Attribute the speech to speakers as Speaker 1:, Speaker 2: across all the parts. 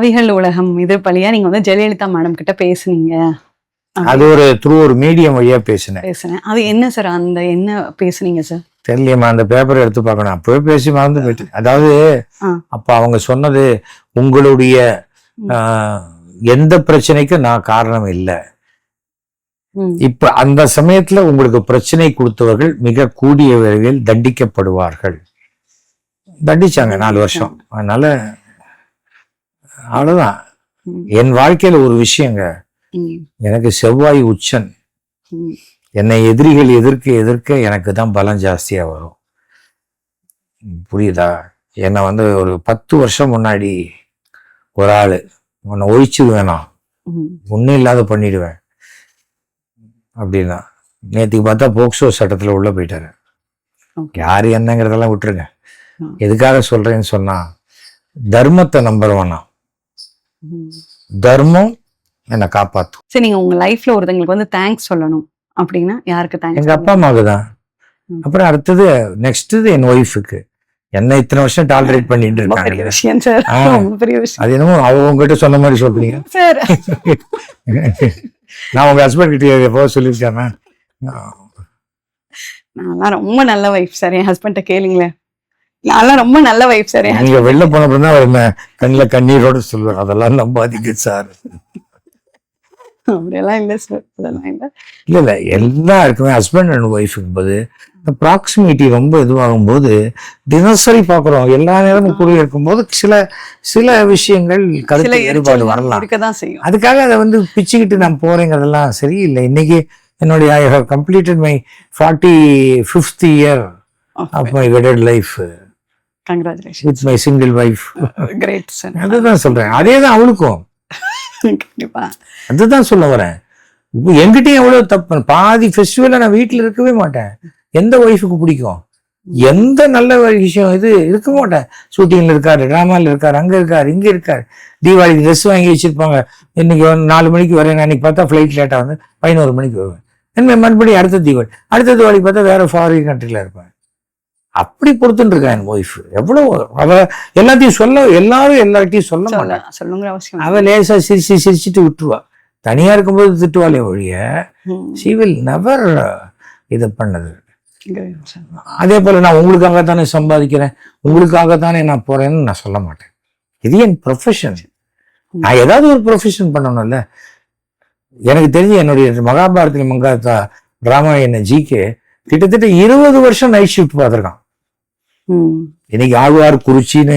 Speaker 1: ஆவிகள் உலகம் இது பழியா நீங்க வந்து ஜெயலலிதா மேடம் கிட்ட பேசுனீங்க.
Speaker 2: அது ஒரு த்ரூ ஒரு மீடியம் வழியா பேசினேன்.
Speaker 1: பேசுனேன். அது என்ன சார் அந்த என்ன பேசுனீங்க சார்
Speaker 2: தெரியலையம்மா அந்த பேப்பர் எடுத்து பார்க்கணும். அப்பவே பேசி மறந்து போயிட்டு. அதாவது. அப்ப அவங்க சொன்னது உங்களுடைய எந்த பிரச்சனைக்கும் நான் காரணம் இல்லை. இப்ப அந்த சமயத்துல உங்களுக்கு பிரச்சனை கொடுத்தவர்கள் மிக கூடிய விரைவில் தண்டிக்கப்படுவார்கள். தண்டிச்சாங்க நாலு வருஷம். அதனால அவ்வளவுதான் என் வாழ்க்கையில ஒரு விஷயங்க எனக்கு செவ்வாய் உச்சன். என்னை எதிரிகள் எதிர்க்க எதிர்க்க எனக்கு தான் பலம் ஜாஸ்தியா வரும் புரியுதா என்னை வந்து ஒரு பத்து வருஷம் முன்னாடி ஒரு ஆளு உன்னை ஒழிச்சிடுவேன் நான். ஒன்றும் இல்லாத பண்ணிடுவேன் அப்படின்னா நேற்றுக்கு பார்த்தா போக்சோ சட்டத்தில் உள்ள போயிட்டாரு. யார் என்னங்கிறதெல்லாம் விட்டுருங்க. எதுக்காக சொல்றேன்னு சொன்னா தர்மத்தை நம்பர்
Speaker 1: ம்.
Speaker 2: தர்மம் என்னை காப்பாற்றும்
Speaker 1: சரி நீங்க உங்க லைஃப்ல ஒருத்தங்களுக்கு வந்து தேங்க்ஸ் சொல்லணும். அப்படின்னா யாருக்கு தேங்க்ஸ்
Speaker 2: எங்க அப்பா அம்மாவுக்கு தான். அப்புறம் அடுத்தது நெக்ஸ்ட் என் ஒய்ஃபுக்கு என்ன இத்தனை வருஷம் டாலரேட் பண்ணிட்டு இருக்காங்க. அது என்னமோ அவங்க உங்ககிட்ட சொன்ன மாதிரி சொல்றீங்க.
Speaker 1: சார்
Speaker 2: நான் உங்க ஹஸ்பண்ட் கிட்ட எப்போ சொல்லியிருக்கேன்னா
Speaker 1: நான் ரொம்ப நல்ல வைஃப் சார் என் ஹஸ்பண்ட கேளுங்களேன். நான்லாம் ரொம்ப நல்ல வைஃப் சார்
Speaker 2: நீங்க வெளில போன அப்புறம் தான் அவர் என்ன கண்ணில் கண்ணீரோட சொல்லுவார். அதெல்லாம் நம்பாதீங்க சார்.
Speaker 1: அப்படியெல்லாம் இல்ல சார் அதெல்லாம் இல்ல.
Speaker 2: இல்ல இல்ல. எல்லாருக்குமே ஹஸ்பண்ட் அண்ட் ஒய்ஃபுக்கு போது ப்ராக்சிமிட்டி ரொம்ப இதுவாகும் போது தினசரி பார்க்குறோம் எல்லா நேரமும் கூட இருக்கும்போது சில சில விஷயங்கள் கருத்து வேறுபாடு
Speaker 1: எரிச்சல்
Speaker 2: வரலாம் அதுக்காக அதை வந்து பிச்சுக்கிட்டு நான் போறேங்கிறதெல்லாம் சரியில்லை. இன்னைக்கு என்னுடைய I have completed my forty fifth year of my wedded life
Speaker 1: congratulation
Speaker 2: with my single wife
Speaker 1: great sir
Speaker 2: அதுதான் அதே தான் அவளுக்கும்.
Speaker 1: கண்டிப்பா.
Speaker 2: அதுதான் சொல்ல வரேன். இப்போ என்கிட்டயும் எவ்வளவு தப்பு பாதி ஃபெஸ்டிவல்ல நான் வீட்டில் இருக்கவே மாட்டேன். எந்த ஒய்ஃபுக்கு பிடிக்கும்? எந்த நல்ல விஷயம் இது? இருக்க மாட்டேன். ஷூட்டிங்ல இருக்காரு டிராமால இருக்காரு அங்க இருக்காரு இங்க இருக்காரு. தீபாவளிக்கு ட்ரெஸ் வாங்கி வச்சிருப்பாங்க. இன்னைக்கு நாலு மணிக்கு வரேன். அன்னைக்கு பார்த்தா ஃப்ளைட் லேட்டா வந்து பதினோரு மணிக்கு வருவேன். என்ன மறுபடியும் அடுத்த தீபாவளி. அடுத்த தீபாவளி பார்த்தா வேற ஃபாரின் கண்ட்ரில இருப்பேன். அப்படி பொறுத்துட்டு என் ஒய்ஃப் எவ்வளவு அவ எல்லாத்தையும் சொல்ல எல்லாரும் எல்லார்ட்டையும் சொல்ல மாட்டாங்க.
Speaker 1: சொல்லுங்கிற அவசியம்
Speaker 2: அவ லேசா சிரிச்சு சிரிச்சுட்டு விட்டுருவா. தனியா இருக்கும்போது திட்டுவாளே ஒழிய she will நெவர் இது பண்ணது. அதே போல நான் உங்களுக்காக தானே சம்பாதிக்கிறேன் உங்களுக்காக தானே நான் போறேன்னு நான் சொல்ல மாட்டேன். இது என் ப்ரொஃபஷன் நான் ஏதாவது ஒரு ப்ரொஃபஷன் பண்ணணும்ல. எனக்கு தெரிஞ்சு என்னுடைய மகாபாரத மங்காத்தா என்ன ஜிகே கிட்டத்தட்ட இருபது வருஷம் நைட் ஷிஃப்ட் பார்த்துருக்கான். இன்னைக்கு ஆழ்வார் குறிச்சின்னு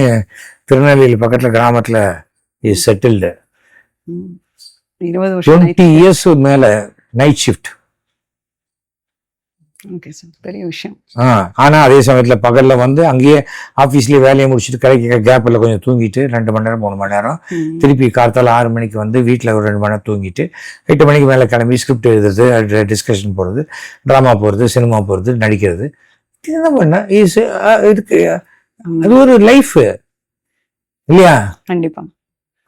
Speaker 2: திருநெல்வேலி பக்கத்துல கிராமத்துல இஸ் செட்டில்டு.
Speaker 1: இருபது வருஷம்
Speaker 2: டுவெண்ட்டி இயர்ஸ் மேல நைட் ஷிஃப்ட்
Speaker 1: பெரிய விஷயம்.
Speaker 2: ஆனா அதே சமயத்துல பகல்ல வந்து அங்கேயே ஆபீஸ்லயே வேலையை முடிச்சுட்டு கிடைக்கிற கேப்ல கொஞ்சம் தூங்கிட்டு ரெண்டு மணி நேரம் மூணு மணி நேரம். திருப்பி கார்த்தால ஆறு மணிக்கு வந்து வீட்டில் ஒரு ரெண்டு மணி நேரம் தூங்கிட்டு எட்டு மணிக்கு மேலே கிளம்பி ஸ்கிரிப்ட் எழுதுறது டிஸ்கஷன் போடுறது ட்ராமா போடுறது சினிமா போடுறது நடிக்கிறது. என்ன பண்ண? இஸ் இதுக்கு அது ஒரு லைஃப் இல்லையா?
Speaker 1: கண்டிப்பா.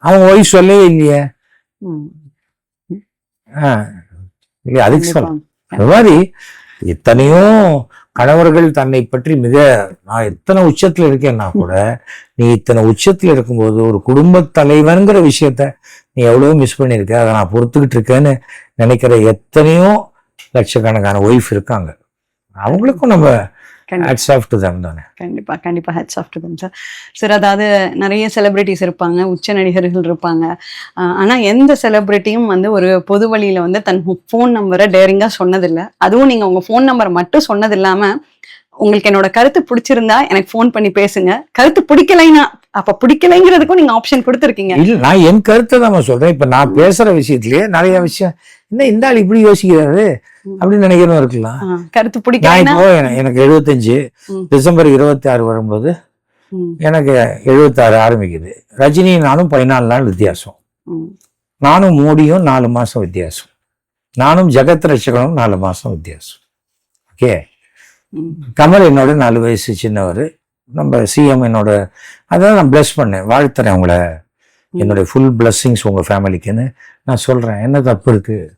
Speaker 2: அவன் ஒய்ஃப் சொல்லவே இல்லையே. ஆ, இல்லையா? அதுக்கு சொல்ல. அது மாதிரி எத்தனையோ கணவர்கள் தன்னை பற்றி மிக நான் எத்தனை உச்சத்துல இருக்கேன்னா கூட நீ இத்தனை உச்சத்துல இருக்கும்போது ஒரு குடும்ப தலைவன்கிற விஷயத்த நீ எவ்வளவோ மிஸ் பண்ணியிருக்க. அதை நான் பொறுத்துக்கிட்டு இருக்கேன்னு நினைக்கிற எத்தனையோ லட்சக்கணக்கான ஒய்ஃப் இருக்காங்க. அவங்களுக்கும் நம்ம. ஹேட்ஸ் ஆஃப் டு தம் தானே.
Speaker 1: கண்டிப்பா கண்டிப்பா hats off to sir sir அதாவது நிறைய செலிபிரிட்டிஸ் இருப்பாங்க உச்ச நடிகர்கள் இருப்பாங்க. ஆஹ் ஆனா எந்த செலிபிரிட்டியும் வந்து ஒரு பொது வழியில வந்து தன் ஃபோன் நம்பரை டேரிங்கா சொன்னதில்லை. அதுவும் நீங்க உங்க ஃபோன் நம்பரை மட்டும் சொன்னது இல்லாம உங்களுக்கு என்னோட கருத்து பிடிச்சிருந்தா எனக்கு ஃபோன் பண்ணி பேசுங்க. கருத்து பிடிக்கலைன்னா அப்ப பிடிக்கலைங்கிறதுக்கும் நீங்க ஆப்ஷன் கொடுத்துருக்கீங்க.
Speaker 2: இல்ல நான் என் கருத்தை தான் சொல்றேன். இப்ப நான் பேசுற விஷயத்திலேயே நிறைய விஷயம் என்ன இந்த ஆள் இப்படி யோசிக்கிறாரு? அப்படின்னு நினைக்கிறோம் இருக்கலாம்.
Speaker 1: கருத்து
Speaker 2: என- எனக்கு எழுபத்தஞ்சு. டிசம்பர் இருபத்தி ஆறு வரும்போது எனக்கு எழுபத்தாறு ஆரம்பிக்குது. ரஜினி நானும் பதினாலு நாள் வித்தியாசம். நானும் மோடியும் நாலு மாசம் வித்தியாசம். நானும் ஜெகத் ரட்சகனும் நாலு மாசம் வித்தியாசம். ஓகே. கமல் என்னோட நாலு வயசு சின்னவர். நம்ம சிஎம் என்னோட அதான் நான் ப்ளஸ் பண்ணேன். வாழ்த்துறேன் உங்களை. என்னுடைய ஃபுல் blessings உங்க ஃபேமிலிக்குன்னு நான் சொல்றேன். என்ன தப்பு இருக்கு?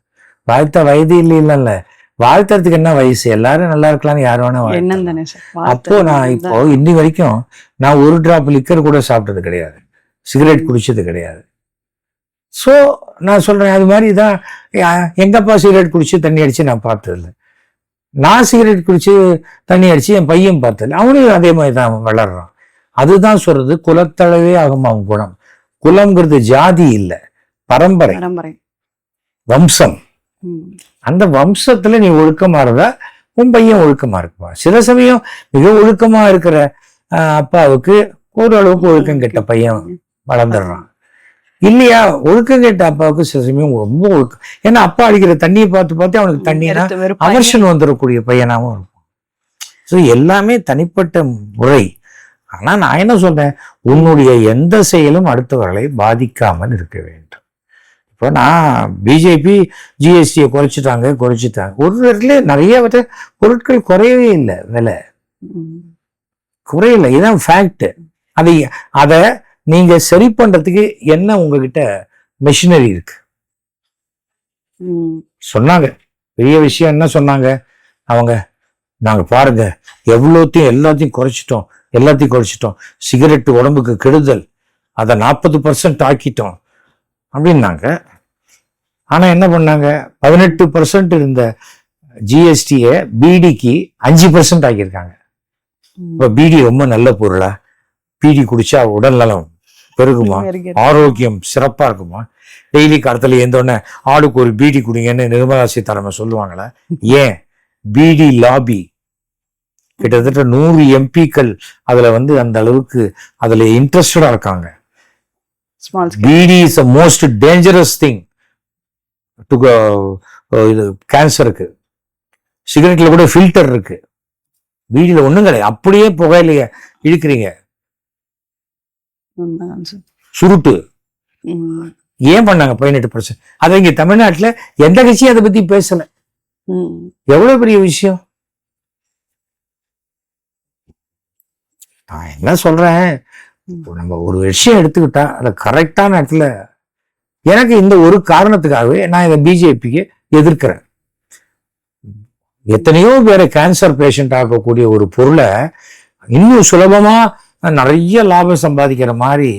Speaker 2: வாழ்த்த வயது இல்லை இல்லைல்ல வாழ்த்துறதுக்கு என்ன வயசு? எல்லாரும் நல்லா இருக்கலாம்னு யார் வேணா அப்போ நான் இப்போ இன்னி வரைக்கும் நான் ஒரு டிராப் லிக்கர் கூட சாப்பிட்டது கிடையாது. சிகரெட் குடிச்சது கிடையாது. ஸோ நான் சொல்றேன் அது மாதிரி தான் யா- எங்க அப்பா சிகரெட் குடிச்சு தண்ணி அடிச்சு நான் பார்த்ததில்ல. நான் சிகரெட் குடிச்சு தண்ணி அடிச்சு என் பையன் பார்த்ததில்ல. அவனும் அதே மாதிரி தான் வளர்றான். அதுதான் சொல்றது குலத்தளவே ஆகும் அவன் குணம். குலம்ங்கிறது ஜாதி இல்லை பரம்பரை. வம்சம். அந்த வம்சத்துல நீ ஒழுக்கமா இருந்தா உன் பையன் ஒழுக்கமா இருக்குமா சில சமயம் மிக ஒழுக்கமா இருக்கிற அப்பாவுக்கு ஓரளவுக்கு ஒழுக்கம் கெட்ட பையன் வளர்ந்துடுறான். இல்லையா? ஒழுக்கம் கெட்ட அப்பாவுக்கு சில சமயம் ரொம்ப ஒழுக்கம். ஏன்னா அப்பா அடிக்கிற தண்ணியை பார்த்து பார்த்து அவனுக்கு தண்ணினா அவர்ஷன் வந்துடக்கூடிய பையனாவும் இருக்கும் ஸோ எல்லாமே தனிப்பட்ட முறை. ஆனா நான் என்ன சொல்றேன்? உன்னுடைய எந்த செயலும் அடுத்தவர்களை பாதிக்காமல் இருக்க வேண்டும். இப்போ நான் பிஜேபி ஜிஎஸ்டியை குறைச்சிட்டாங்க குறைச்சிட்டாங்க ஒரு இடத்துல நிறைய பொருட்கள் குறையவே இல்லை விலை. குறையல இதுதான் ஃபேக்ட் அதை அதை நீங்கள் சரி பண்ணுறதுக்கு என்ன உங்ககிட்ட மிஷினரி இருக்கு? சொன்னாங்க. பெரிய விஷயம் என்ன சொன்னாங்க? அவங்க நாங்கள் பாருங்க எவ்வளோத்தையும் எல்லாத்தையும் குறைச்சிட்டோம் எல்லாத்தையும் குறைச்சிட்டோம். சிகரெட்டு உடம்புக்கு கெடுதல். அதை நாற்பது பர்சன்ட் ஆக்கிட்டோம். அப்படின்னாங்க. ஆனா என்ன பண்ணாங்க? பதினெட்டு பர்சன்ட் இருந்த ஜிஎஸ்டியை பீடிக்கு அஞ்சு பர்சன்ட் ஆக்கியிருக்காங்க. இப்போ பீடி ரொம்ப நல்ல பொருளா? பீடி குடிச்சா உடல் நலம் பெருகுமா. ஆரோக்கியம் சிறப்பா இருக்குமா? டெய்லி கடத்துல எழுந்தோடனே ஆளுக்கு ஒரு பீடி குடிங்கன்னு நிர்மலா சீதாராமன் சொல்லுவாங்களே? ஏன்? பீடி லாபி கிட்டத்தட்ட நூறு எம்பிக்கள் அதுல வந்து அந்த அளவுக்கு அதுல இன்ட்ரெஸ்டடா இருக்காங்க.
Speaker 1: Small scale.
Speaker 2: Is a most dangerous thing to கேன்சருக்கு சிகரெட்ல கூட ஃபில்டர் இருக்கு. பீடியில ஒண்ணும் கிடையாது. அப்படியே புகையிலைய இழுக்கிறீங்க. சுருட்டு. ஏன் பண்ணாங்க பதினெட்டு பர்சன்ட் அதை இங்க தமிழ்நாட்டுல எந்த கட்சியும் அதை பத்தி பேசல.
Speaker 1: ம்.
Speaker 2: எவ்வளவு பெரிய விஷயம்? நான் என்ன சொல்றேன்? இப்போ நம்ம ஒரு விஷயம் எடுத்துக்கிட்டா அதை கரெக்டான இடத்துல எனக்கு இந்த ஒரு காரணத்துக்காகவே நான் இதை பிஜேபிக்கு எதிர்க்கிறேன். எத்தனையோ பேரை கேன்சர் பேஷண்ட் ஆக்கக்கூடிய ஒரு பொருளை இன்னும் சுலபமா நிறைய லாபம் சம்பாதிக்கிற மாதிரி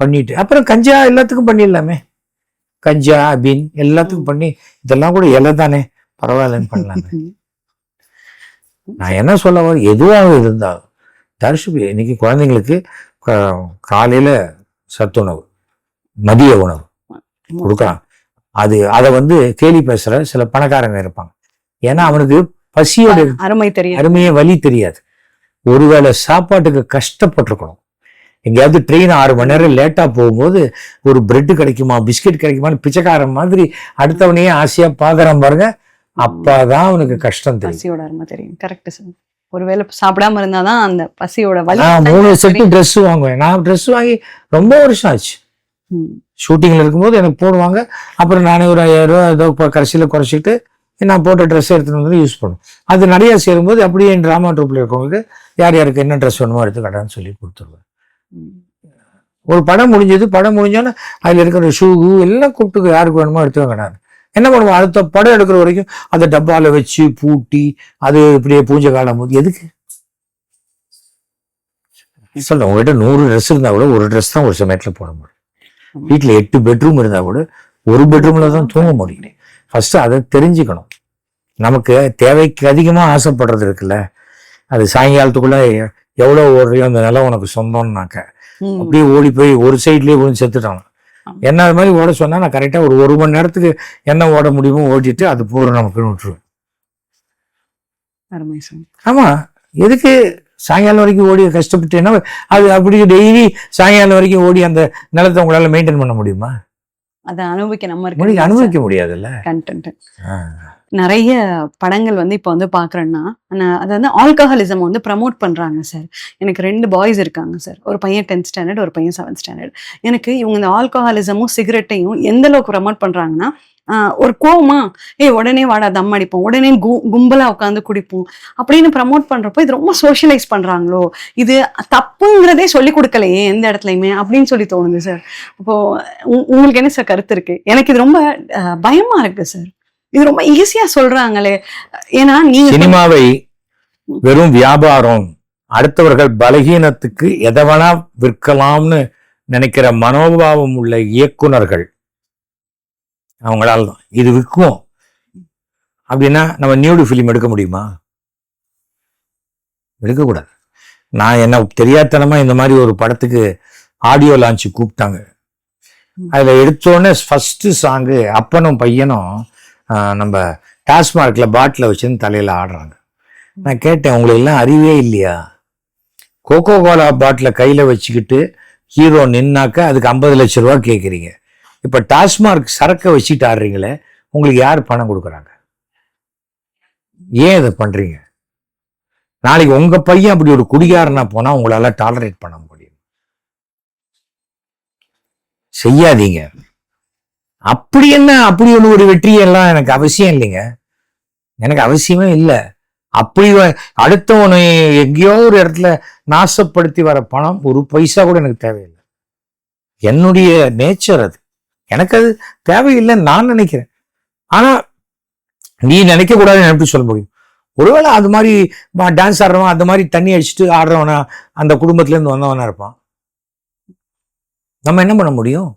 Speaker 2: பண்ணிட்டு அப்புறம் கஞ்சா எல்லாத்துக்கும் பண்ணிடலாமே. கஞ்சா அபின் எல்லாத்துக்கும் பண்ணி இதெல்லாம் கூட இலை தானே பரவாயில்லன்னு பண்ணலாமே. நான் என்ன சொல்ல வரேன் எதுவாக இருந்தாலும் தர்ஷுபி இன்னைக்கு குழந்தைங்களுக்கு காலையில சத்துணவு மதிய உணவு கொடுக்கலாம். அது அதை வந்து கேலி பேசுற சில பணக்காரங்க இருப்பாங்க. ஏன்னா அவனுக்கு பசியோட
Speaker 1: அருமை தெரியும்
Speaker 2: அருமையே வலி தெரியாது. ஒருவேளை சாப்பாட்டுக்கு கஷ்டப்பட்டிருக்கணும். எங்கேயாவது ட்ரெயின் ஆறு மணி நேரம் லேட்டா போகும்போது ஒரு பிரெட் கிடைக்குமா பிஸ்கட் கிடைக்குமான்னு பிச்சைக்காரன் மாதிரி அடுத்தவனையே ஆசையா பாக்குறான் பாருங்க. அப்பதான் அவனுக்கு கஷ்டம் தெரியும்.
Speaker 1: தெரியும். கரெக்ட் சார் ஒருவேளை சாப்பிடாம இருந்தாதான் அந்த பசியோட வலி
Speaker 2: நான் மூணு செட்டு ட்ரெஸ் வாங்குவேன். நான் ட்ரெஸ் வாங்கி ரொம்ப வருஷம் ஆச்சு.
Speaker 1: ம்.
Speaker 2: ஷூட்டிங்ல இருக்கும்போது எனக்கு போடுவாங்க. அப்புறம் நானே ஒரு ஐயாயிரம் ரூபா ஏதோ கடைசியில் குறைச்சிட்டு நான் போட்ட ட்ரெஸ் எடுத்துட்டு வந்து யூஸ் பண்ணும் அது நிறைய சேரும்போது அப்படியே என் ட்ராமா ட்ரூப்ல இருக்கவங்களுக்கு யார் யாருக்கு என்ன ட்ரெஸ் வேணுமோ எடுத்து கட்டான்னு சொல்லி கொடுத்துருவேன். ஒரு படம் முடிஞ்சது. படம் முடிஞ்சோன்னே அதில் இருக்கிற ஷூ எல்லாம் கூப்பிட்டு யாருக்கு வேணுமோ எடுத்து கிடையாது என்ன பண்ணுவோம்? அடுத்த படம் எடுக்கிற வரைக்கும் அதை டப்பால வச்சு பூட்டி அது இப்படியே பூஜை காலம் போது எதுக்கு? சொல்ல உங்ககிட்ட நூறு ட்ரெஸ் இருந்தா கூட ஒரு ட்ரெஸ் தான் ஒரு சமயத்துல போட முடியும். வீட்டுல எட்டு பெட்ரூம் இருந்தா கூட ஒரு பெட்ரூம்ல தான் தூங்க முடியும். ஃபர்ஸ்ட் அதை தெரிஞ்சுக்கணும். நமக்கு தேவைக்கு அதிகமா ஆசைப்படுறது இருக்குல்ல. அது சாயங்காலத்துக்குள்ள எவ்வளவு ஓடுறியோ அந்த நிலம் உனக்கு சொந்தம்னாக்க. அப்படியே ஓடி போய் ஒரு சைட்லயே விழுந்து செத்துட்டாங்க. என்ன அது மாதிரி ஓட சொன்னா நான் கரெக்டா ஒரு ஒரு மணி நேரத்துக்கு என்ன ஓட முடியுமோ ஓடிட்டு அது போற நமக்குன்னு விட்டுருவேன்
Speaker 1: அருமை சார்.
Speaker 2: ஆமா எதுக்கு சாயங்காலம் வரைக்கும் ஓடி கஷ்டப்பட்டேன்னா அது அப்படி டெய்லி சாயங்காலம் வரைக்கும் ஓடி அந்த நிலத்தை உங்களால மெயின்டைன் பண்ண முடியுமா?
Speaker 1: அதை அனுபவிக்க நம்ம
Speaker 2: அனுபவிக்க முடியாதுல்ல.
Speaker 1: நிறைய படங்கள் வந்து இப்போ வந்து பார்க்குறேன்னா நான் அது வந்து ஆல்கஹாலிசம் வந்து ப்ரமோட் பண்ணுறாங்க சார் எனக்கு ரெண்டு பாய்ஸ் இருக்காங்க சார் ஒரு பையன் டென்த் ஸ்டாண்டர்ட் ஒரு பையன் செவன்த் ஸ்டாண்டர்ட் எனக்கு இவங்க இந்த ஆல்கஹாலிசமும் சிகரெட்டையும் எந்த அளவுக்கு ப்ரமோட் பண்ணுறாங்கன்னா ஒரு கோவமா ஏய் உடனே வாடா தம் அடிப்போம். உடனே கு கும்பலா உட்காந்து குடிப்போம். அப்படின்னு ப்ரமோட் பண்றப்போ இது ரொம்ப சோஷியலைஸ் பண்றாங்களோ? இது தப்புங்கிறதே சொல்லி கொடுக்கலையே எந்த இடத்துலயுமே அப்படின்னு சொல்லி தோணுது சார் இப்போ உ- உங்களுக்கு என்ன சார் கருத்து இருக்கு? எனக்கு இது ரொம்ப பயமா இருக்கு சார் இது ரொம்ப ஈஸியா சொல்றாங்களே. ஏன்னா நீங்க
Speaker 2: சினிமாவை வெறும் வியாபாரம் அடுத்தவர்கள் பலகீனத்துக்கு எதை வேணா விற்கலாம்னு நினைக்கிற மனோபாவம் உள்ள இயக்குனர்கள் அவங்களால தான். இது விற்கும் அப்படின்னா நம்ம நியூடு ஃபிலிம் எடுக்க முடியுமா? எடுக்கக்கூடாது. நான் என்ன தெரியாதனமா இந்த மாதிரி ஒரு படத்துக்கு ஆடியோ லான்ச் கூப்பிட்டாங்க. அதில் எடுத்தோடனே ஃபர்ஸ்ட் சாங்கு அப்பனும் பையனும் நம்ம டாஸ்மார்க்கில் பாட்டில் வச்சுன்னு தலையில் ஆடுறாங்க. நான் கேட்டேன் உங்களுக்கு எல்லாம் அறிவே இல்லையா? கோகோ கோலா பாட்டில் கையில் வச்சுக்கிட்டு ஹீரோ நின்னாக்க அதுக்கு ஐம்பது லட்ச ரூபா கேட்குறீங்க இப்போ டாஸ்மார்க் சரக்கை வச்சுட்டு ஆடுறீங்களே உங்களுக்கு யார் பணம் கொடுக்குறாங்க? ஏன் இதை பண்ணுறீங்க நாளைக்கு உங்கள் பையன் அப்படி ஒரு குடிகாரனா போனால் உங்களால் டாலரேட் பண்ண முடியும். செய்யாதீங்க. அப்படி என்ன அப்படி ஒன்று ஒரு வெற்றி எல்லாம் எனக்கு அவசியம் இல்லைங்க. எனக்கு அவசியமே இல்லை. அப்படி அடுத்தவனை எங்கேயோ ஒரு இடத்துல நாசப்படுத்தி வர பணம் ஒரு பைசா கூட எனக்கு தேவையில்லை. என்னுடைய நேச்சர் அது. எனக்கு அது தேவையில்லைன்னு நான் நினைக்கிறேன். ஆனால் நீ நினைக்கக்கூடாதுன்னு நினைப்பு சொல்ல முடியும்? ஒருவேளை அது மாதிரி டான்ஸ் ஆடுறவன் அந்த மாதிரி தண்ணி அடிச்சுட்டு ஆடுறவனா அந்த குடும்பத்துலேருந்து வந்தவனா இருப்பான். நம்ம என்ன பண்ண முடியும்?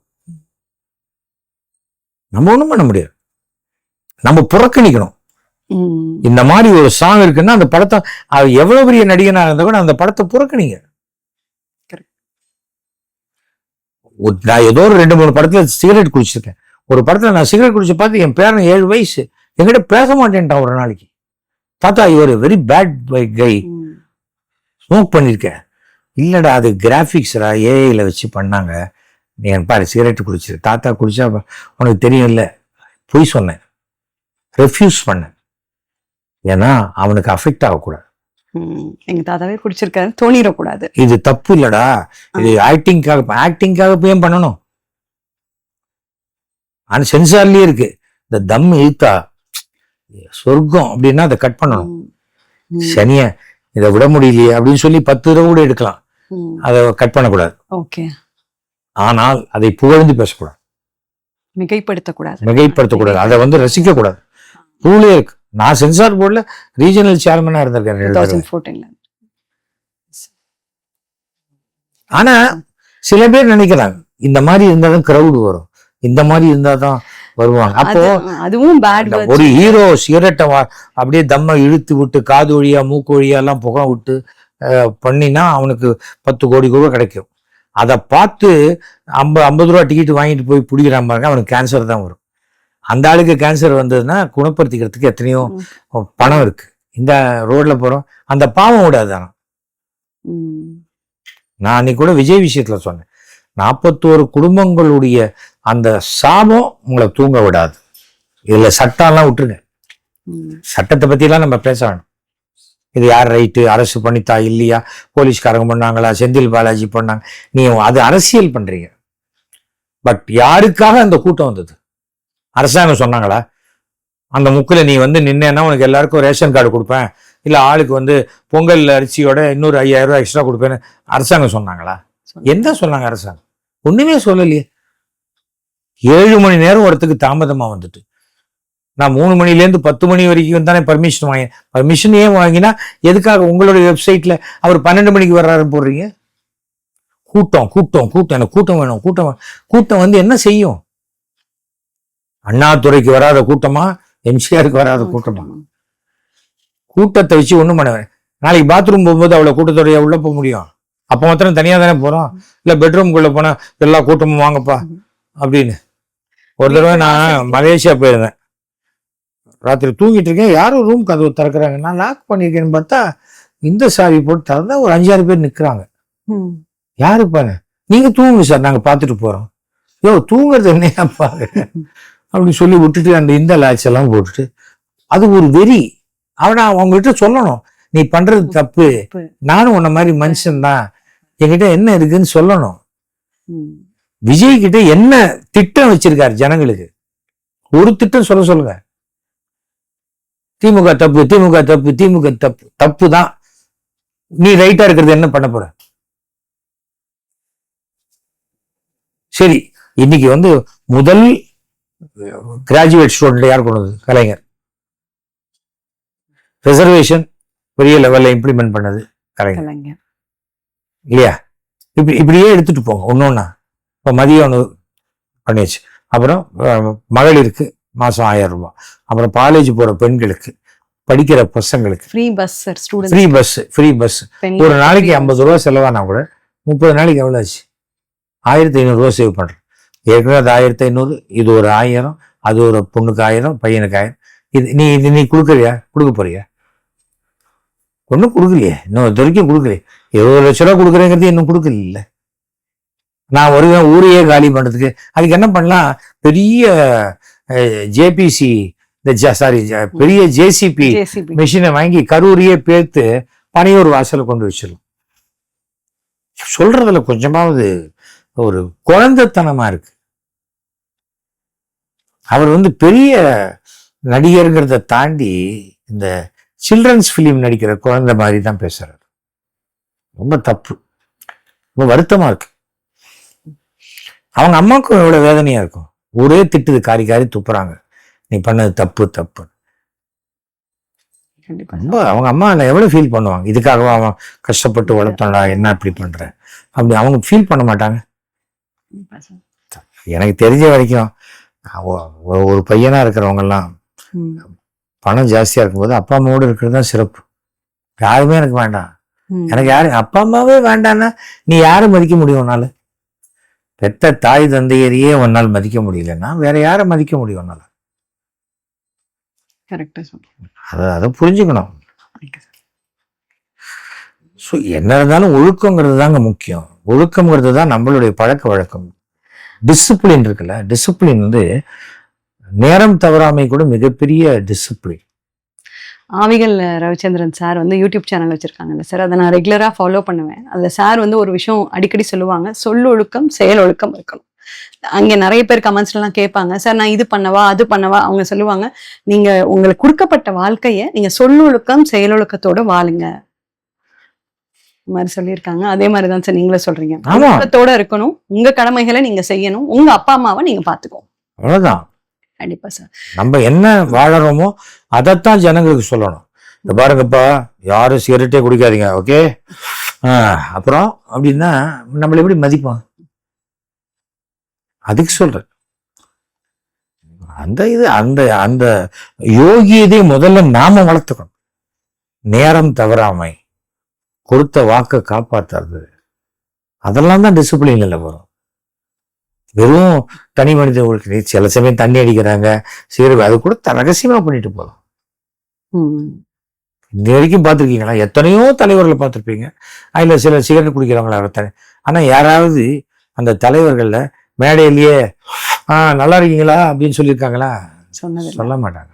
Speaker 2: நம்ம ஒண்ணும் பண்ண முடியாது. நம்ம புறக்கணிக்கணும். இந்த மாதிரி ஒரு சாங் இருக்குன்னா அந்த படத்தை அது எவ்வளவு பெரிய நடிகனா இருந்தா கூட அந்த படத்தை புறக்கணிங்க. நான் ஏதோ ஒரு ரெண்டு மூணு படத்துல சிகரெட் குடிச்சிருக்கேன். ஒரு படத்துல நான் சிகரெட் குடிச்சு பார்த்து என் பேரன் ஏழு வயசு. என்கிட்ட பேச மாட்டேன்ட்டான் ஒரு நாளைக்கு. தாத்தா இவர் வெரி பேட் கை
Speaker 1: ம்.
Speaker 2: ஸ்மோக் பண்ணியிருக்கேன் இல்லடா அது கிராஃபிக்ஸ்ரா ஏஐல வச்சு பண்ணாங்க. நீ எனக்கு பாரு சிகரெட் குடிச்சிரு. தாத்தா குடிச்சா உனக்கு தெரியும்ல பொய் சொன்னேன். ரெஃப்யூஸ் பண்ணேன். ஏன்னா அவனுக்கு அஃபெக்ட் ஆகக்கூடாது.
Speaker 1: எங்க தாத்தாவே குடிச்சிருக்காரு தோணிடக்கூடாது.
Speaker 2: இது தப்பு இல்லடா. இது ஆக்டிங்காக ஆக்டிங்காக போய் ஏன் பண்ணணும்? ஆனா சென்சார்லயே இருக்கு. இந்த தம் இழுத்தா சொர்க்கம் அப்படின்னா அதை கட் பண்ணணும். சனிய இதை விட முடியலையே அப்படின்னு சொல்லி பத்து தடவை கூட எடுக்கலாம். அதை கட் பண்ணக்கூடாது.
Speaker 1: ஓகே.
Speaker 2: ஆனால் அதை புகழ்ந்து பேசக்கூடாது.
Speaker 1: மிகைப்படுத்தக்கூடாது.
Speaker 2: மிகைப்படுத்தக்கூடாது. அதை வந்து ரசிக்க கூடாது ரூலே இருக்கு. நான் சென்சார் போர்டில் ரீஜனல் சேர்மனா இருந்திருக்கேன் ரெண்டு தடவை.
Speaker 1: தௌசண்ட் ஃபோர்டீன்ல
Speaker 2: ஆனா சில பேர் நினைக்கிறாங்க இந்த மாதிரி இருந்தா தான் கிரவுடு வரும். இந்த மாதிரி இருந்தா தான் வருவாங்க அப்போ
Speaker 1: அதுவும்
Speaker 2: ஒரு ஹீரோ சிகரெட்டை அப்படியே தம்மை இழுத்து விட்டு காது வழியா மூக்கு வழியா எல்லாம் புகை விட்டு பண்ணினா அவனுக்கு பத்து கோடி ரூபாய் கிடைக்கும். அதை பார்த்து ஐம்பது ஐம்பது ரூபா டிக்கெட் வாங்கிட்டு போய் பிடிக்கிறான் பாருங்க அவனுக்கு கேன்சர் தான் வரும். அந்த ஆளுக்கு கேன்சர் வந்ததுன்னா குணப்படுத்திக்கிறதுக்கு எத்தனையோ பணம் இருக்கு. இந்த ரோட்ல போறோம். அந்த பாவம் விடாது நான் அன்னைக்கு கூட விஜய் விஷயத்துல சொன்னேன். நாற்பத்தோரு குடும்பங்களுடைய அந்த சாபம் உங்களை தூங்க விடாது. இதுல சட்டம்லாம் விட்டுருங்க. சட்டத்தை பத்திலாம் நம்ம பேச வேணும். இது யார் ரைட்டு? அரசு பண்ணித்தா இல்லையா? போலீஸ்காரங்க பண்ணாங்களா? செந்தில் பாலாஜி பண்ணாங்க. நீ அது அரசியல் பண்றீங்க. பட் யாருக்காக அந்த கூட்டம் வந்தது? அரசாங்கம் சொன்னாங்களா? அந்த முக்கில் நீ வந்து நின்னேன்னா உனக்கு எல்லாருக்கும் ரேஷன் கார்டு கொடுப்பேன். இல்லை ஆளுக்கு வந்து பொங்கல் அரிசியோட இன்னொரு ஐயாயிரம் ரூபாய் எக்ஸ்ட்ரா கொடுப்பேன்னு அரசாங்கம் சொன்னாங்களா? என்ன சொன்னாங்க அரசாங்கம்? ஒண்ணுமே சொல்லலையே. ஏழு மணி நேரம் ஒருத்துக்கு தாமதமா வந்துட்டு. நான் மூணு மணிலேருந்து பத்து மணி வரைக்கும் தானே பர்மிஷன் வாங்கி பர்மிஷன் ஏன் வாங்கினா எதுக்காக உங்களுடைய வெப்சைட்ல அவர் பன்னெண்டு மணிக்கு வர்றாருன்னு போடுறீங்க? கூட்டம் கூட்டம் கூட்டம். எனக்கு கூட்டம் வேணும் கூட்டம். கூட்டம் வந்து என்ன செய்யும்? அண்ணாதுரைக்கு வராத கூட்டமா? எம்ஜிஆருக்கு வராத கூட்டமா? கூட்டத்தை வச்சு ஒண்ணும் பண்ண வேணாம். நாளைக்கு பாத்ரூம் போகும்போது அவ்வளவு கூட்டத்தோடய உள்ள போக முடியும்? அப்ப மாத்திரம் தனியா தானே போறோம். இல்ல பெட்ரூம்குள்ள போனா எல்லா கூட்டமும் வாங்கப்பா அப்படின்னு. ஒரு தடவை நான் மலேசியா போயிருந்தேன். ராத்திரி தூங்கிட்டு இருக்கேன். யாரும் ரூம் கதவு திறக்கிறாங்க. நான் லாக் பண்ணிருக்கேன்னு பார்த்தா இந்த சாவி போட்டு திறந்தா ஒரு அஞ்சாறு பேர் நிக்கிறாங்க. யாரு பாரு? நீங்க தூங்குங்க சார். நாங்க பார்த்துட்டு போறோம். யோ தூங்குறது என்னையா பாரு? அப்படின்னு சொல்லி விட்டுட்டு அந்த இந்த லாட்ச் எல்லாம் போட்டுட்டு அது ஒரு வெறி. அவனை அவங்ககிட்ட சொல்லணும். நீ பண்றது தப்பு.
Speaker 1: தப்பு.
Speaker 2: நானும் உன்ன மாதிரி மனுஷன் தான். என்கிட்ட என்ன இருக்குன்னு சொல்லணும். விஜய் கிட்ட என்ன திட்டம் வச்சிருக்காரு ஜனங்களுக்கு? ஒரு திட்டம் சொல்ல சொல்லுங்க. திமுக தப்பு திமுக தப்பு திமுக தப்பு தப்பு தான் நீ ரைட்டா இருக்கிறது என்ன பண்ண போற? சரி இன்னைக்கு வந்து முதல் கிராஜுவேட் ஸ்டூடெண்ட் யார் கொண்டது கலைஞர். ரிசர்வேஷன் பெரிய லெவல்ல இம்ப்ளிமெண்ட் பண்ணது கலைஞர். இல்லையா? இப்படி இப்படியே எடுத்துட்டு போங்க ஒன்னொன்னா இப்போ மதிய உணவு பண்ணியாச்சு. அப்புறம் மகளிருக்கு மாதம் ஆயிரம் ரூபாய். அப்புறம் காலேஜ் போகிற பெண்களுக்கு படிக்கிற பசங்களுக்கு.
Speaker 1: Free bus sir student
Speaker 2: free bus free bus ஒரு நாளைக்கு ஐம்பது ரூபா செலவானா கூட முப்பது நாளைக்கு எவ்வளோ ஆச்சு? ஆயிரத்தி ஐநூறுரூவா சேவ் பண்ணுறேன் ஏற்கனவே அது ஆயிரத்தி ஐநூறு இது ஒரு ஆயிரம் அது ஒரு பொண்ணுக்கு ஆயிரம் பையனுக்கு ஆயிரம். இது நீ இது நீ கொடுக்குறியா? கொடுக்க போறியா? ஒன்றும் கொடுக்கலையே. இன்னும் இது வரைக்கும் கொடுக்கலையே. இருபது லட்ச ரூபா கொடுக்குறேங்கிறது இன்னும் கொடுக்கல நான் வருவேன் ஊரையே காலி பண்ணுறதுக்கு அதுக்கு என்ன பண்ணலாம்? பெரிய ஜேபிசி இந்த சாரி பெரிய ஜேசிபி மிஷினை வாங்கி கரூரையே பேர்த்து பனையூர் வாசல்ல கொண்டு வச்சிடலாம் சொல்றதுல கொஞ்சமாவது ஒரு குழந்தைத்தனமா இருக்கு. அவர் வந்து பெரிய நடிகருங்கிறத தாண்டி இந்த சில்ட்ரன்ஸ் ஃபிலிம் நடிக்கிற குழந்தை மாதிரி தான் பேசுறாரு. ரொம்ப தப்பு. ரொம்ப வருத்தமா இருக்கு. அவங்க அம்மாவுக்கும் எவ்வளவு வேதனையா இருக்கும். ஒரே திட்டுது காரி காரி துப்புறாங்க. நீ பண்ணது தப்பு தப்பு. ரொம்ப அவங்க அம்மா எவ்வளோ ஃபீல் பண்ணுவாங்க? இதுக்காகவா அவன் கஷ்டப்பட்டு வளர்த்தோம்டா என்ன இப்படி பண்ற? அப்படி அவங்க ஃபீல் பண்ண மாட்டாங்க. எனக்கு தெரிஞ்ச வரைக்கும் ஒரு பையனா இருக்கிறவங்கெல்லாம். பணம் ஜாஸ்தியா இருக்கும்போது அப்பா அம்மாவோட இருக்கிறது தான் சிறப்பு. யாருமே எனக்கு வேண்டாம். எனக்கு யாரு அப்பா அம்மாவே வேண்டான்னா நீ யாரை மதிக்க முடியும் உன்னால? பெத்த தாய் தந்தையரையே உன்னால் மதிக்க முடியலன்னா வேற யாரை மதிக்க முடியும் உன்னால? அதை அதை புரிஞ்சுக்கணும். ஸோ என்ன இருந்தாலும் ஒழுக்கங்கிறது தாங்க முக்கியம். ஒழுக்கங்கிறது தான் நம்மளுடைய பழக்க வழக்கம். டிசிப்ளின் இருக்குல்ல டிசிப்ளின் வந்து நேரம் தவறாமை கூட மிகப்பெரிய டிசிப்ளின்
Speaker 1: ஆவிகள் ரவிச்சந்திரன் சார் வந்து யூடியூப் சேனல் வச்சிருக்காங்கல்ல சார். அதை நான் ரெகுலராக ஃபாலோ பண்ணுவேன். அதில் சார் வந்து ஒரு விஷயம் அடிக்கடி சொல்லுவாங்க சொல்லொழுக்கம் செயல் ஒழுக்கம் இருக்கணும். அங்கே நிறைய பேர் கமெண்ட்ஸ்லாம் கேட்பாங்க சார் நான் இது பண்ணவா அது பண்ணவா? அவங்க சொல்லுவாங்க நீங்க உங்களுக்கு கொடுக்கப்பட்ட வாழ்க்கையை நீங்க சொல்லொழுக்கம் செயலொழுக்கத்தோட வாழுங்க. மாதிரி சொல்லியிருக்காங்க. அதே மாதிரி தான் சார் நீங்களும் சொல்றீங்க. ஒழுக்கத்தோட இருக்கணும். உங்க கடமைகளை நீங்க செய்யணும். உங்க அப்பா அம்மாவை நீங்க பாத்துக்கோங்க
Speaker 2: அவ்வளவுதான்.
Speaker 1: கண்டிப்பா சார்.
Speaker 2: நம்ம என்ன வாழறோமோ அதைத்தான் ஜனங்களுக்கு சொல்லணும். இந்த பாருங்கப்பா யாரும் சிகரெட்டே குடிக்காதீங்க ஓகே அப்புறம் அப்படின்னா நம்மளை எப்படி மதிப்பான் அதுக்கு சொல்றேன். அந்த இது அந்த அந்த யோகியதை முதல்ல நாம வளர்த்துக்கணும். நேரம் தவறாமை கொடுத்த வாக்கை காப்பாத்துறது அதெல்லாம் தான் டிசிப்ளின்ல வரும். வெறும் தனி மனித ஒழுக்கம் சில சமயம் தண்ணி அடிக்கிறாங்க சீரக அது கூட ரகசியமா பண்ணிட்டு போகலாம்
Speaker 1: ம்.
Speaker 2: இன்ன வரைக்கும் பார்த்துருக்கீங்களா? எத்தனையோ தலைவர்களை பார்த்துருப்பீங்க. அதில் சில சிகரெட் குடிக்கிறவங்களா இருக்காங்க ஆனால் யாராவது அந்த தலைவர்கள்ல மேடையிலேயே ஆ நல்லா இருக்கீங்களா? அப்படின்னு சொல்லியிருக்காங்களா? சொல்ல மாட்டாங்க.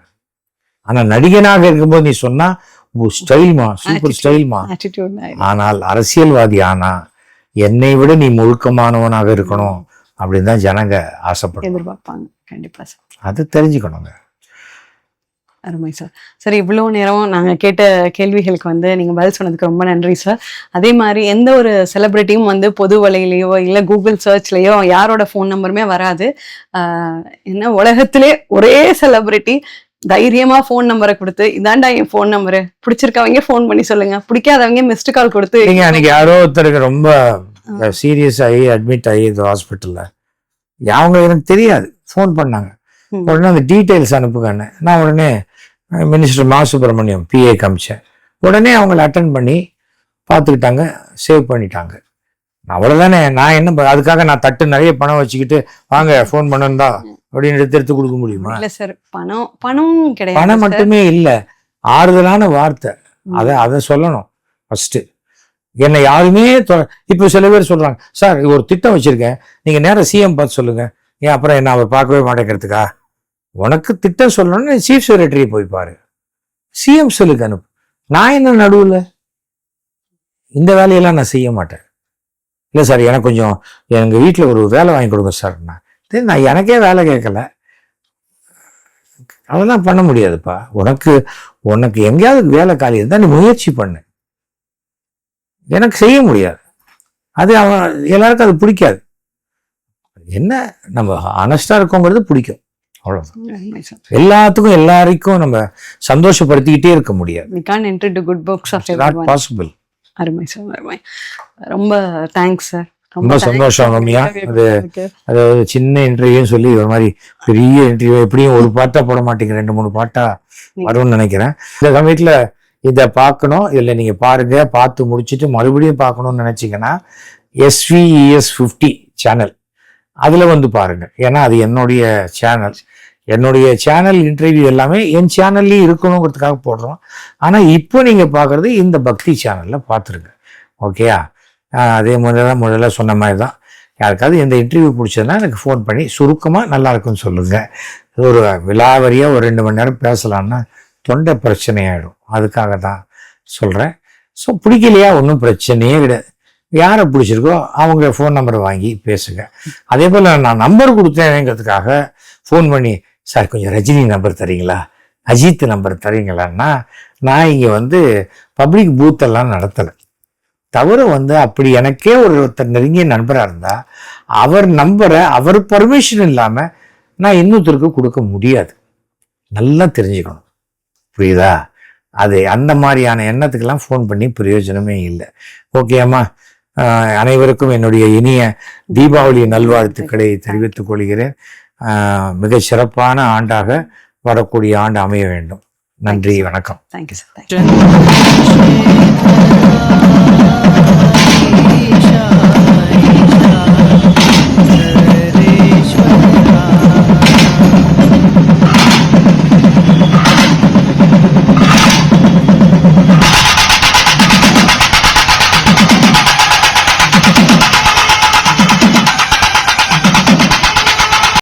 Speaker 2: ஆனா நடிகனாக இருக்கும்போது நீ சொன்னா ஸ்டைல்மா சூப்பர். ஸ்டைல்மா ஆனால் அரசியல்வாதி ஆனா என்னை விட நீ முழுக்கமானவனாக இருக்கணும். அப்படின்னு தான் ஜனங்க ஆசைப்படுறாங்க
Speaker 1: எதிர்பார்ப்பாங்க. கண்டிப்பா சார்.
Speaker 2: அது தெரிஞ்சுக்கணுங்க.
Speaker 1: அருமை சார். சார் இவ்வளோ நேரம் நாங்கள் கேட்ட கேள்விகளுக்கு வந்து நீங்கள் பதில் சொன்னதுக்கு ரொம்ப நன்றி சார். அதே மாதிரி எந்த ஒரு செலிப்ரிட்டியும் வந்து பொது வலையிலையோ இல்லை கூகுள் சர்ச்லேயோ யாரோட ஃபோன் நம்பருமே வராது. என்ன உலகத்திலே ஒரே செலிப்ரிட்டி தைரியமா ஃபோன் நம்பரை கொடுத்து இதாண்டா என் ஃபோன் நம்பரு பிடிச்சிருக்கவங்க ஃபோன் பண்ணி சொல்லுங்க. பிடிக்காதவங்க மிஸ்டு கால் கொடுத்து
Speaker 2: நீங்க அன்னைக்கு யாரோ ஒருத்தருக்கு ரொம்ப சீரியஸ் ஆகி அட்மிட் ஆகி இது ஹாஸ்பிட்டல்ல அவங்க எனக்கு தெரியாது. ஃபோன் பண்ணாங்க. உடனே அந்த டீட்டெயில்ஸ் அனுப்புங்கன்னு. நான் உடனே மினிஸ்டர் மா சுப்பிரமணியம் பிஏ காமிச்சேன் உடனே அவங்கள அட்டன் பண்ணி பார்த்துக்கிட்டாங்க. சேவ் பண்ணிட்டாங்க. அவ்வளவுதானே. நான் என்ன அதுக்காக நான் தட்டு நிறைய பணம் வச்சுக்கிட்டு வாங்க ஃபோன் பண்ணா அப்படின்னு எடுத்து எடுத்து கொடுக்க முடியுமா?
Speaker 1: இல்ல சார் பணம் பணம் கிடையாது
Speaker 2: பணம். மட்டுமே இல்லை. ஆறுதலான வார்த்தை. அதை அதை சொல்லணும். ஃபர்ஸ்ட் என்னை யாருமே இப்போ சில பேர் சொல்றாங்க சார் ஒரு திட்டம் வச்சிருக்கேன். நீங்க நேரம் சிஎம் பார்த்து சொல்லுங்க. ஏன் அப்புறம் என்ன அவர் பார்க்கவே மாட்டேங்கிறதுக்கா? உனக்கு திட்டம் சொல்லணும்னு சீஃப் செக்ரட்டரி போய் பாரு. சிஎம் சொல்லுக்கு அனுப்பு. நான் என்ன நடுவில்? இந்த வேலையெல்லாம் நான் செய்ய மாட்டேன். இல்லை சார் எனக்கு கொஞ்சம் எங்கள் வீட்டில் ஒரு வேலை வாங்கி கொடுங்க சார் நான். சரி, நான் எனக்கே வேலை கேட்கல. அதெல்லாம் பண்ண முடியாதுப்பா. உனக்கு உனக்கு எங்கேயாவது வேலை காலி இருந்தால் நீ முயற்சி பண்ணு. எனக்கு செய்ய முடியாது. அது அவன் எல்லாருக்கும் அது பிடிக்காது. என்ன நம்ம ஆனஸ்டா இருக்கோங்கிறது பிடிக்கும்.
Speaker 1: சார்
Speaker 2: எல்லாத்துக்கும் எல்லாருக்கும் நம்ம சந்தோஷப்படுத்திக்கிட்டே இருக்க முடியாது.
Speaker 1: Good books of
Speaker 2: not possible
Speaker 1: அருமை சார் அருமை. ரொம்ப தேங்க்ஸ் சார்
Speaker 2: ரொம்ப சந்தோஷம் ரம்யா. அது அதாவது சின்ன இன்டர்வியூன்னு சொல்லி ஒரு மாதிரி பெரிய இன்டர்வியூ எப்படியும் ஒரு பாட்டா போட மாட்டீங்க ரெண்டு மூணு பாட்டா வரும்னு நினைக்கிறேன். இந்த சமயத்துல இதை பார்க்கணும். இல்லை நீங்கள் பாருங்க. பார்த்து முடிச்சுட்டு மறுபடியும் பார்க்கணும்னு நினச்சிங்கன்னா எஸ்விஇஎஸ் ஃபிஃப்டி சேனல் அதில் வந்து பாருங்கள் ஏன்னா அது என்னுடைய சேனல் என்னுடைய சேனல் இன்டர்வியூ எல்லாமே என் சேனல்லையும் இருக்கணுங்கிறதுக்காக போடுறோம். ஆனால் இப்போ நீங்கள் பார்க்கறது இந்த பக்தி சேனலில் பார்த்துருங்க. ஓகேயா அதே அதே முதல்ல முதல்ல சொன்ன மாதிரி தான் யாருக்காவது இந்த இன்டர்வியூ பிடிச்சதுன்னா எனக்கு ஃபோன் பண்ணி சுருக்கமாக நல்லா இருக்குன்னு ஒரு விலாவரியாக ஒரு ரெண்டு மணி நேரம் பேசலான்னா தொண்டை பிரச்சனையாயிடும். அதுக்காக தான் சொல்கிறேன் ஸோ பிடிக்கலையா? ஒன்றும் பிரச்சனையே கிடையாது. யாரை பிடிச்சிருக்கோ அவங்க ஃபோன் நம்பர் வாங்கி பேசுங்க. அதே போல் நான் நம்பர் கொடுத்தேங்கிறதுக்காக ஃபோன் பண்ணி சார் கொஞ்சம் ரஜினி நம்பர் தரீங்களா? அஜித் நம்பர் தரீங்களான்னா நான் இங்கே வந்து பப்ளிக் பூத்தெல்லாம் நடத்தலை. தவிர வந்து அப்படி எனக்கே ஒரு ஒருத்தர் நெருங்கிய நண்பராக இருந்தால் அவர் நம்பரை அவர் பர்மிஷன் இல்லாமல் நான் இன்னொருத்தருக்கு கொடுக்க முடியாது. நல்லா தெரிஞ்சுக்கணும். புரியுதா? அது அந்த மாதிரியான எண்ணத்துக்கெல்லாம் ஃபோன் பண்ணி பிரயோஜனமே இல்லை. ஓகேம்மா அனைவருக்கும் என்னுடைய இனிய தீபாவளி நல்வாழ்த்துக்களை தெரிவித்துக் கொள்கிறேன். மிக சிறப்பான ஆண்டாக வரக்கூடிய ஆண்டு அமைய வேண்டும். நன்றி வணக்கம்.
Speaker 1: Thank you sir